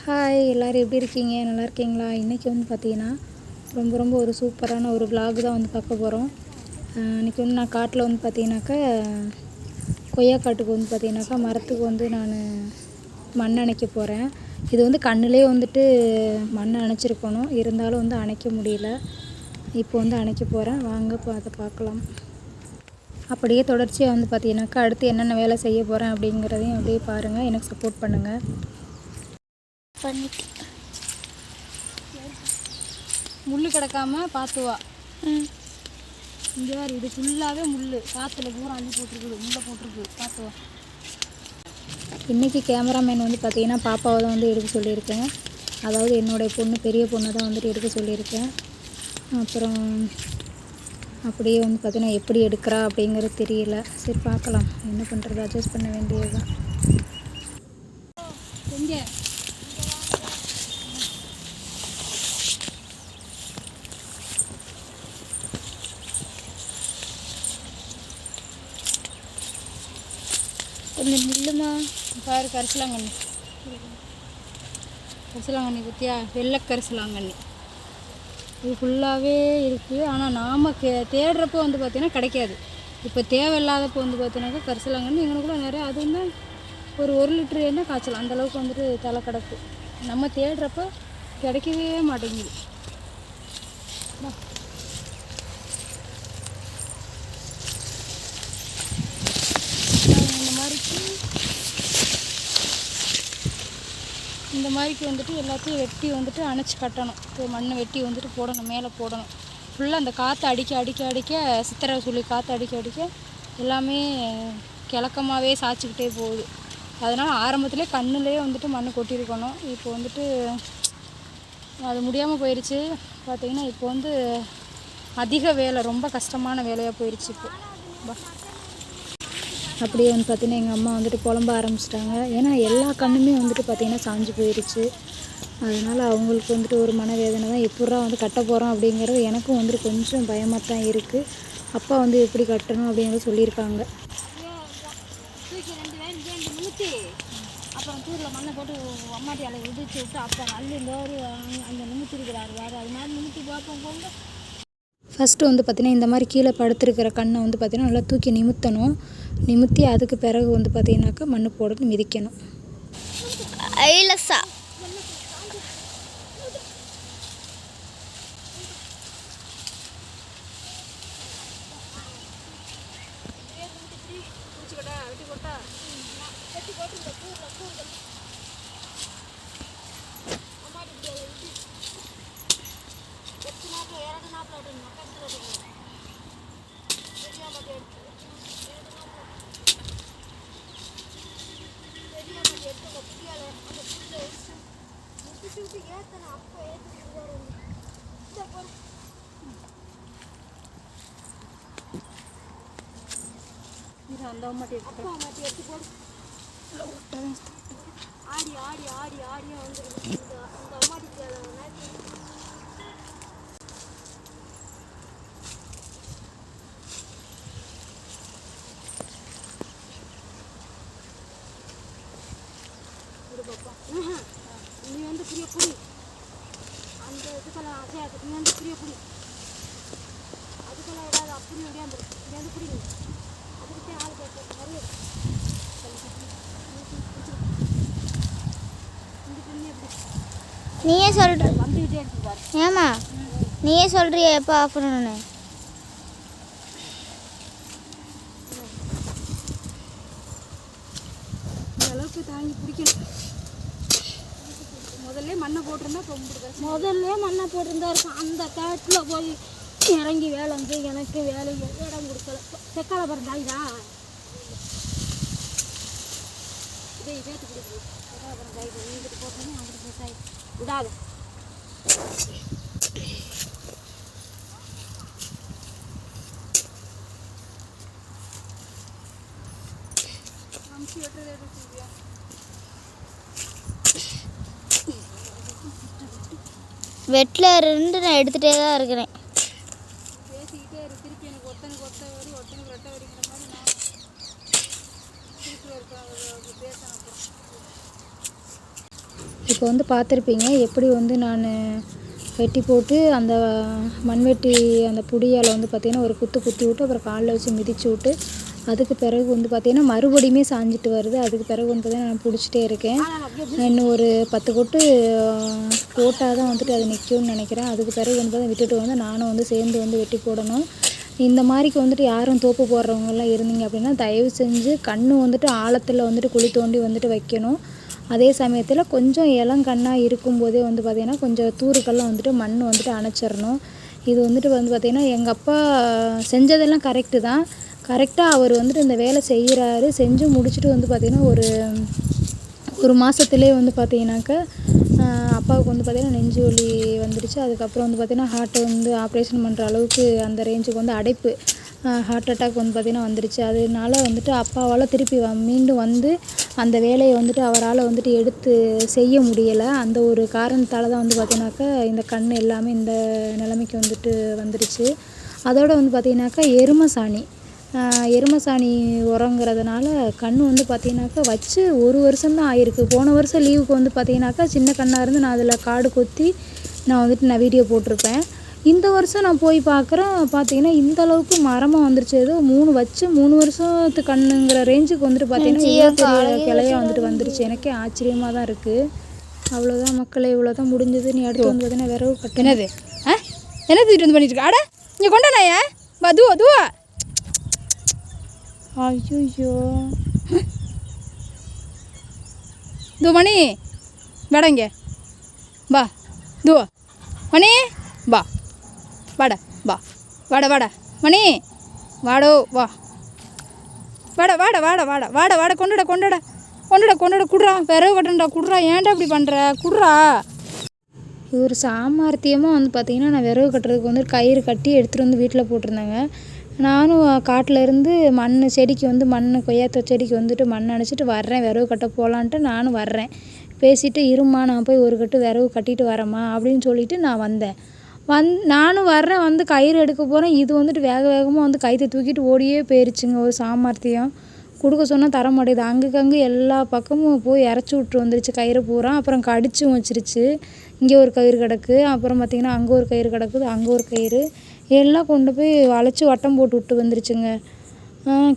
Hi எல்லோரும் எப்படி இருக்கீங்க? நல்லா இருக்கீங்களா? இன்றைக்கி வந்து பார்த்தீங்கன்னா ரொம்ப ரொம்ப ஒரு சூப்பரான ஒரு vlog தான் வந்து பார்க்க போகிறோம் இன்றைக்கி வந்து நான் காட்டில் வந்து பார்த்தீங்கன்னாக்கா கொய்யா காட்டுக்கு வந்து பார்த்தீங்கன்னாக்கா மரத்துக்கு வந்து நான் மண் அணைக்க போகிறேன் இது வந்து கண்ணுலேயே வந்துட்டு மண் அணைச்சிருக்கணும். இருந்தாலும் வந்து அணைக்க முடியல. இப்போ வந்து அணைக்க போகிறேன் வாங்க இப்போ அதை பார்க்கலாம். அப்படியே தொடர்ச்சியாக வந்து பார்த்தீங்கன்னாக்கா அடுத்து என்னென்ன வேலை செய்ய போகிறேன் அப்படிங்கிறதையும் அப்படியே பாருங்கள் எனக்கு சப்போர்ட் பண்ணுங்கள் பண்ணிட்டு. முள்ளு கிடக்காம பார்த்து வா ம். இங்கே வேறு இது ஃபுல்லாகவே முள் காற்றுல பூரா அள்ளி போட்டிருக்குது முள்ளை போட்டிருக்கு பார்த்து வா இன்றைக்கி கேமராமேன் வந்து பார்த்தீங்கன்னா பாப்பாவை தான் வந்து எடுக்க சொல்லியிருக்கேன். அதாவது என்னுடைய பொண்ணு பெரிய பொண்ணை தான் வந்துட்டு எடுக்க சொல்லியிருக்கேன். அப்புறம் அப்படியே வந்து பார்த்தீங்கன்னா எப்படி எடுக்கிறா அப்படிங்கிறது தெரியல. சரி பார்க்கலாம். என்ன பண்ணுறது அட்ஜஸ்ட் பண்ண வேண்டியது தான் எங்கே? கொஞ்சம் நில்லுமா பாரு கரிசலாங்கண்ணி. கரிசலாங்கண்ணி பற்றியா வெள்ளை கரிசலாங்கண்ணி. இது ஃபுல்லாகவே இருக்குது ஆனால் நாம் கே தேடுறப்போ வந்து பார்த்திங்கன்னா கிடைக்காது. இப்போ தேவையில்லாதப்போ வந்து பார்த்தீங்கன்னாக்கா கரிசலாங்கண்ணி எங்களுக்குள்ள நிறையா அது வந்து ஒரு ஒரு லிட்டர் என்ன காய்ச்சலாம் அந்தளவுக்கு வந்துட்டு தலை கிடக்கு. நம்ம தேடுறப்போ கிடைக்கவே மாட்டேங்குது வா. இந்த மாதிரிக்கு இந்த மாதிரிக்கு வந்துட்டு எல்லாத்தையும் வெட்டி வந்துட்டு அணைச்சி கட்டணும். இப்போ மண்ணை வெட்டி வந்துட்டு போடணும் மேலே போடணும். ஃபுல்லாக அந்த காற்று அடிக்க அடிக்க அடிக்க சித்திரை சொல்லி காற்று அடிக்க அடிக்க எல்லாமே கிழக்கமாகவே சாய்ச்சிக்கிட்டே போகுது. அதனால் ஆரம்பத்திலே கண்ணுலேயே வந்துட்டு மண் கொட்டியிருக்கணும். இப்போ வந்துட்டு அது முடியாமல் போயிடுச்சு பார்த்தீங்கன்னா இப்போ வந்து அதிக வேலை ரொம்ப கஷ்டமான வேலையாக போயிடுச்சு இப்போ. பா அப்படியே வந்து பார்த்தீங்கன்னா எங்கள் அம்மா வந்துட்டு புலம்ப ஆரம்பிச்சிட்டாங்க. ஏன்னா எல்லா கண்ணுமே வந்துட்டு பார்த்தீங்கன்னா சாஞ்சு போயிடுச்சு அதனால் அவங்களுக்கு வந்துட்டு ஒரு மனவேதனை தான். எப்பட்றா வந்து கட்ட போகிறோம் அப்படிங்கிறது எனக்கும் வந்துட்டு கொஞ்சம் பயமாக தான் இருக்குது அப்பா வந்து எப்படி கட்டணும் அப்படிங்கிறத சொல்லியிருக்காங்க. அப்புறம் தூரில் மண்ணை போட்டு அம்மாட்டி அலை உதிச்சு விட்டு அப்புறம் அள்ளி இந்த ஒரு அங்கே நிமித்தி இருக்கிறாரு வேறு. அது மாதிரி நிமித்தி பார்ப்போம் போங்க ஃபஸ்ட்டு வந்து பார்த்திங்கன்னா இந்த மாதிரி கீழே படுத்துருக்கிற கண்ணை வந்து பார்த்திங்கன்னா நல்லா தூக்கி நிமித்தணும். நிமித்தி அதுக்கு பிறகு வந்து பார்த்திங்கனாக்கா மண் போட்டு மிதிக்கணும். ஐலசா. அந்த அம்மாட்டி ஆடி ஆடி ஆடி ஆடியா வந்துருக்கு அந்த அம்மாட்டி நீ வந்து புரிய புடி அந்த இதுக்கெல்லாம் அசையாது. நீ வந்து புரிய புடி அதுக்கெல்லாம் விடாது அப்படி விடாது நீ வந்து புடி அதுக்கிட்டே ஆள் போட்டு நிறைய நீயே சொல்ற வந்துக்கிட்டே இருக்கு ஏமா நீயே சொல்றியா எப்போ ஆஃப் பண்ணணும்னு இந்த அளவுக்கு தாங்கி பிடிக்கணும் முதல்ல மண்ணை போட்டிருந்தா ரொம்ப முதல்ல மண்ணை போட்டிருந்தா இருக்கும். அந்த காட்டில் போய் இறங்கி வேலை வந்து எனக்கு வேலைக்கு இடம் கொடுக்கல. செக்கால பாருங்க இதா. இதே இதேத்து கொடுக்குது. செக்கால பாருங்க இது நீங்கிட்டு போட்டோன்னே அங்கிட்டு போட்டாய் விடாது வெட்டில் இருந்து நான் எடுத்துகிட்டே தான் இருக்கிறேன். இப்போ வந்து பார்த்துருப்பீங்க எப்படி வந்து நான் வெட்டி போட்டு அந்த மண்வெட்டி அந்த புடியால் வந்து பார்த்திங்கன்னா ஒரு குத்து குத்தி விட்டு அப்புறம் காலில் வச்சு மிதிச்சு விட்டு அதுக்கு பிறகு வந்து பார்த்திங்கன்னா மறுபடியுமே சாஞ்சிட்டு வருது. அதுக்கு பிறகு வந்து பார்த்திங்கன்னா நான் பிடிச்சிட்டே இருக்கேன். இன்னும் ஒரு பத்து கொட்டு போட்டால் தான் வந்துட்டு அது நிற்கும்னு நினைக்கிறேன். அதுக்கு பிறகு வந்து பார்த்தா விட்டுட்டு வந்து நானும் வந்து சேர்ந்து வந்து வெட்டி போடணும். இந்த மாதிரிக்கு வந்துட்டு யாரும் தோப்பு போடுறவங்கலாம் இருந்தீங்க அப்படின்னா தயவு செஞ்சு கண்ணு வந்துட்டு ஆழத்தில் வந்துட்டு குழி தோண்டி வந்துட்டு வைக்கணும். அதே சமயத்தில் கொஞ்சம் இளங்கண்ணாக இருக்கும்போதே வந்து பார்த்திங்கன்னா கொஞ்சம் தூருக்கெல்லாம் வந்துட்டு மண் வந்துட்டு அணைச்சிடணும். இது வந்துட்டு வந்து பார்த்திங்கன்னா எங்கள் அப்பா செஞ்சதெல்லாம் கரெக்டு தான். கரெக்டாக அவர் வந்துட்டு இந்த வேலை செய்கிறாரு செஞ்சு முடிச்சுட்டு வந்து பார்த்திங்கன்னா ஒரு ஒரு மாதத்துலேயே வந்து பார்த்தீங்கன்னாக்கா அப்பாவுக்கு வந்து பார்த்திங்கன்னா நெஞ்சு வலி வந்துடுச்சு அதுக்கப்புறம் வந்து பார்த்திங்கன்னா ஹார்ட்டை வந்து ஆப்ரேஷன் பண்ணுற அளவுக்கு அந்த ரேஞ்சுக்கு வந்து அடைப்பு ஹார்ட் அட்டாக் வந்து பார்த்திங்கன்னா வந்துடுச்சு அதனால வந்துட்டு அப்பாவால் திருப்பி வ மீண்டும் வந்து அந்த வேலையை வந்துட்டு அவரால் வந்துட்டு எடுத்து செய்ய முடியலை. அந்த ஒரு காரணத்தால் தான் வந்து பார்த்திங்கனாக்கா இந்த கண் எல்லாமே இந்த நிலைமைக்கு வந்துட்டு வந்துடுச்சு அதோடு வந்து பார்த்திங்கனாக்கா எருமை சாணி எருமை சாணி உரங்கிறதுனால கண் வந்து பார்த்தீங்கன்னாக்கா வச்சு ஒரு வருஷம்தான் ஆயிருக்கு. போன வருஷம் லீவுக்கு வந்து பார்த்தீங்கன்னாக்கா சின்ன கண்ணாக இருந்து நான் அதில் காடு கொத்தி நான் வந்துட்டு நான் வீடியோ போட்டிருப்பேன். இந்த வருஷம் நான் போய் பார்க்குறேன் பார்த்தீங்கன்னா இந்த அளவுக்கு மரமாக வந்துருச்சு. ஏதோ மூணு வச்சு மூணு வருஷத்து கண்ணுங்கிற ரேஞ்சுக்கு வந்துட்டு பார்த்தீங்கன்னா இவ்வளோ பெரிய கிளையா வந்துட்டு வந்துருச்சு. எனக்கே ஆச்சரியமாக தான் இருக்குது அவ்வளோதான் மக்களே இவ்வளோதான் முடிஞ்சது. நீ அடுத்து வந்து பார்த்தீங்கன்னா விரவு கட்டு என்னது? ஆ? என்ன தூக்கிட்டு வந்து பண்ணிட்டு இருக்க? அட இங்கே கொண்டாண்ணா பா துவா துவா. ஐயோ தூ மணி வாடா இங்கே பா தூ மணி வா வாடா பா வாடா வாடா மணி வாடோ வா வாடா வாடா வாடா வாடா வாடா வாடா கொண்டுடா கொண்டுடா கொண்டுடா கொண்டுடா குடுறா விறகு கட்டண்டா குடுறா ஏன்டா இப்படி பண்ணுற குடுறா ஒரு சாமர்த்தியமாக வந்து பார்த்திங்கன்னா நான் விறகு கட்டுறதுக்கு வந்து கயிறு கட்டி எடுத்துகிட்டு வந்து வீட்டில் போட்டிருந்தாங்க நானும் காட்டிலேருந்து மண் செடிக்கு வந்து மண் கொய்யாத்த செடிக்கு வந்துட்டு மண் அணைச்சிட்டு வர்றேன். விறகு கட்ட போகலான்ட்டு நானும் வர்றேன். பேசிட்டு இருமா நான் போய் ஒரு கட்டு விறகு கட்டிட்டு வரேம்மா அப்படின்னு சொல்லிட்டு நான் வந்தேன். வந் நானும் வர்றேன் வந்து கயிறு எடுக்க போகிறேன் இது வந்துட்டு வேக வேகமாக வந்து கயிற்றை தூக்கிட்டு ஓடியே போயிருச்சுங்க ஒரு சாமர்த்தியம். கொடுக்க சொன்னால் தர மாட்டேங்குது. அங்குக்கு அங்கே எல்லா பக்கமும் போய் இறச்சி விட்டு வந்துருச்சு கயிறு பூரா. அப்புறம் கடிச்சும் வச்சிருச்சு. இங்கே ஒரு கயிறு கிடக்கு. அப்புறம் பார்த்திங்கன்னா அங்கே ஒரு கயிறு கிடக்குது அங்கே ஒரு கயிறு. எல்லாம் கொண்டு போய் வளைச்சி வட்டம் போட்டு விட்டு வந்துருச்சுங்க.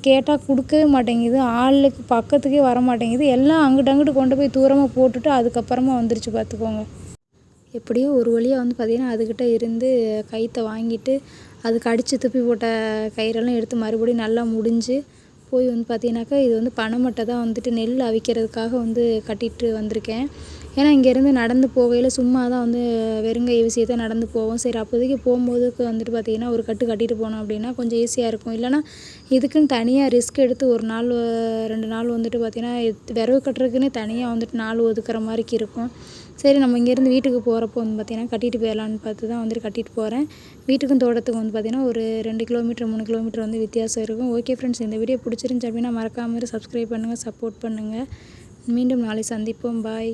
கேட்டால் கொடுக்கவே மாட்டேங்குது. ஆளுக்கு பக்கத்துக்கே வர மாட்டேங்குது. எல்லாம் அங்கிட்டு அங்கிட்டு கொண்டு போய் தூரமாக போட்டுட்டு அதுக்கப்புறமா வந்துருச்சு பார்த்துக்கோங்க. எப்படியோ ஒரு வழியாக வந்து பார்த்திங்கன்னா அதுக்கிட்ட இருந்து கயிற்றை வாங்கிட்டு அதுக்கு அடித்து துப்பி போட்ட கயிறெல்லாம் எடுத்து மறுபடியும் நல்லா முடிஞ்சு போய் வந்து பார்த்தீங்கன்னாக்கா இது வந்து பனைமட்டை தான் வந்துட்டு நெல் அவிக்கிறதுக்காக வந்து கட்டிட்டு வந்திருக்கேன். ஏன்னா இங்கேருந்து நடந்து போகையில் சும்மா தான் வந்து வெறுங்கை விஷயத்தை நடந்து போவோம். சரி அப்போதைக்கு போகும்போதுக்கு வந்துட்டு பார்த்திங்கன்னா ஒரு கட்டு கட்டிட்டு போனோம் அப்படின்னா கொஞ்சம் ஈஸியாக இருக்கும். இல்லைன்னா இதுக்குன்னு தனியாக ரிஸ்க் எடுத்து ஒரு நாள் ரெண்டு நாள் வந்துட்டு பார்த்திங்கன்னா விறகு கட்டுறதுக்குன்னே தனியாக வந்துட்டு நாள் ஒதுக்குற மாதிரிக்கு இருக்கும். சரி நம்ம இங்கேருந்து வீட்டுக்கு போகிறப்போ வந்து பார்த்திங்கன்னா கட்டிட்டு போயிடலான்னு பார்த்து தான் வந்துட்டு கட்டிட்டு போகிறேன் வீட்டுக்கும் தோட்டத்துக்கும் வந்து பார்த்திங்கன்னா ஒரு ரெண்டு கிலோமீட்டர் மூணு கிலோமீட்டர் வந்து வித்தியாசம் இருக்கும். ஓகே ஃப்ரெண்ட்ஸ் இந்த வீடியோ பிடிச்சிருந்துச்சி அப்படின்னா மறக்காமல் சப்ஸ்கிரைப் பண்ணுங்கள் சப்போர்ட் பண்ணுங்கள் மீண்டும் நாளை சந்திப்போம் பாய்